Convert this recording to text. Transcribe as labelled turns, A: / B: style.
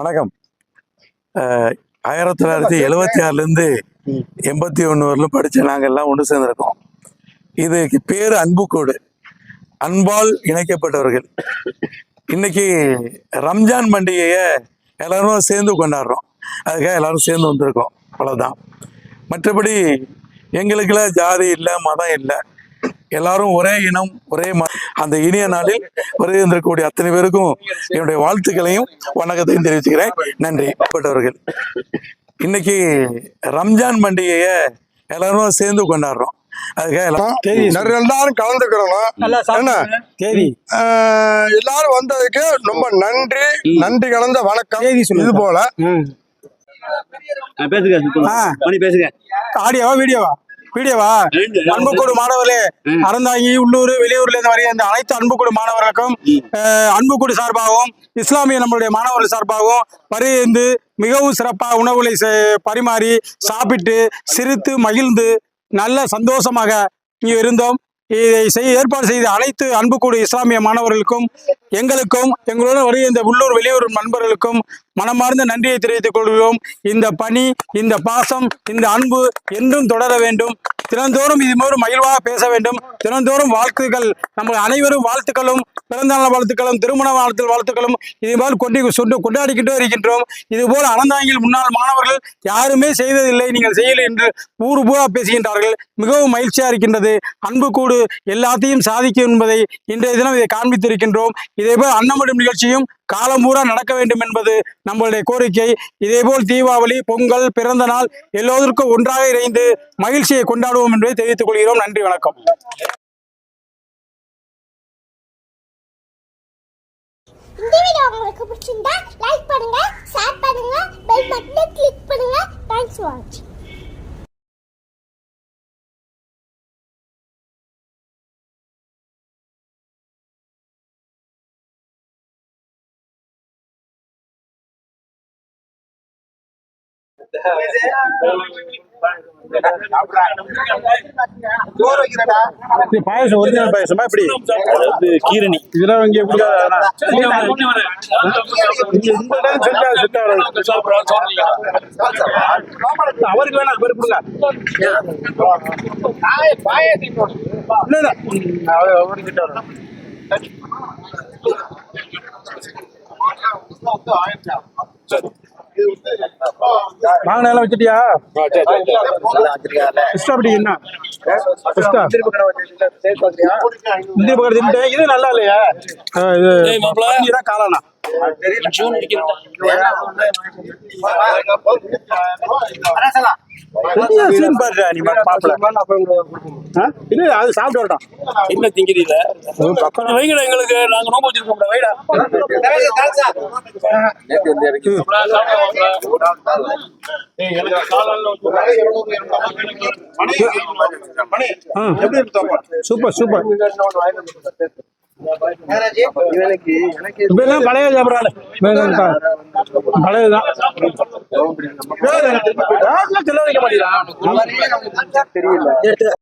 A: வணக்கம். ஆயிரத்தி தொள்ளாயிரத்தி எழுவத்தி ஆறுலேருந்து எண்பத்தி ஒன்று வரலும் படித்த நாங்கள் எல்லாம் ஒன்று சேர்ந்துருக்கோம். இதுக்கு பேர் அன்புக்கோடு. அன்பால் இணைக்கப்பட்டவர்கள். இன்னைக்கு ரம்ஜான் பண்டிகையை எல்லாரும் சேர்ந்து கொண்டாடுறோம். அதுக்காக எல்லாரும் சேர்ந்து வந்திருக்கோம். அவ்வளோதான் மற்றபடி எங்களுக்கெல்லாம் ஜாதி இல்லை மதம் இல்லை. எல்லாரும் ஒரே இனம் ஒரே ம அந்த இனிய நாளில் வருகின்றக்கூடிய அத்தனை பேருக்கும் என்னுடைய வாழ்த்துக்களையும் வணக்கத்தையும் தெரிவிச்சுக்கிறேன். நன்றி. பட்டவர்கள் இன்னைக்கு ரம்ஜான் பண்டிகையை எல்லாரும் சேர்ந்து கொண்டாடுறோம். அதுக்காக எல்லாரும்
B: கலந்துக்கிறோம்? எல்லாரும் வந்ததுக்கு ரொம்ப நன்றி. நன்றி கலந்த வணக்கம். இது போல.
C: பேசுங்க பேசுங்க.
D: ஆடியோவா வீடியோவா? வீடியோவா அன்புக்கூடு மாணவர்களே அறந்தாங்கி உள்ளூர் வெளியூர்ல இருந்து வரைய இந்த அனைத்து அன்புக்கூடு மாணவர்களுக்கும் அன்புக்கூடு சார்பாகவும் இஸ்லாமிய நம்மளுடைய மாணவர்கள் சார்பாகவும் வருகிந்து மிகவும் சிறப்பாக உணவுகளை பரிமாறி சாப்பிட்டு சிரித்து மகிழ்ந்து நல்ல சந்தோஷமாக இங்கு இருந்தோம். இதை செய்ய ஏற்பாடு செய்த அனைத்து அன்புக்கூடு இஸ்லாமிய மாணவர்களுக்கும் எங்களுக்கும் எங்களுடன் வருகிற இந்த உள்ளூர் வெளியூர் நண்பர்களுக்கும் மனமார்ந்த நன்றியை தெரிவித்துக் கொள்கிறோம். இந்த பணி இந்த பாசம் இந்த அன்பு என்றும் தொடர வேண்டும். தினந்தோறும் இது மாதிரி மகிழ்வாக பேச வேண்டும். தினந்தோறும் வாழ்த்துக்கள். நம்ம அனைவரும் வாழ்த்துக்களும் பிறந்தநாள் வாழ்த்துக்களும் திருமண வாழ்த்து வாழ்த்துக்களும் இது மாதிரி கொண்டு சொண்டு கொண்டாடிக்கிட்டே இருக்கின்றோம். இதுபோல் அனந்தாங்கில் முன்னாள் மாணவர்கள் யாருமே செய்ததில்லை நீங்கள் செய்யலை என்று ஊர் பூரா பேசுகின்றார்கள். மிகவும் மகிழ்ச்சியா இருக்கின்றது. அன்பு கூடு எல்லாத்தையும் சாதிக்கும் என்பதை இன்றைய தினம் இதை காண்பித்திருக்கின்றோம். இதேபோல் அன்னமடும் நிகழ்ச்சியும் காலம் பூரா நடக்க வேண்டும் என்பது நம்மளுடைய கோரிக்கை. இதேபோல் தீபாவளி பொங்கல் பிறந்த நாள் எல்லோருக்கும் ஒன்றாக இணைந்து மகிழ்ச்சியை கொண்டாடுவோம். என்பதை தெரிவித்துக் கொள்கிறோம். நன்றி வணக்கம்.
E: இந்த வீடியோ உங்களுக்கு பிடிச்சிருந்தா லைக் பண்ணுங்க ஷேர் பண்ணுங்க பெல் பட்டனை கிளிக் பண்ணுங்க. தேங்க்ஸ் ஃபார் வாட்சிங்
D: பாயசம் ஒரிஜினல் பாயசமா எப்படி?
C: கீரணி.
D: இதெல்லாம் இங்க அவருக்கு வேணா பேர் கொடுங்க. அவர்கிட்ட வரும். வாங்கின எல்லாம் வச்சுட்டியா இஷ்டம் அப்படி என்ன இஷ்டம் முந்திரி பக்கத்து தின்ட்டு இது நல்லா இல்லையா இது பன்னீரா காளானா பெரிய சீன் நீ பாப்பல? இல்ல இல்ல, அது சாப்பிட்டு வரட்டும்.
C: என்ன திங்கிறீல வைங்கடா எங்களுக்கு. நாங்க நோம்பு வச்சிருக்கோம் வைடா.
D: Super super. இப்பெல்லாம் பழைய சாப்பிடறாள் செலவழிக்க மாட்டேங்கிறான்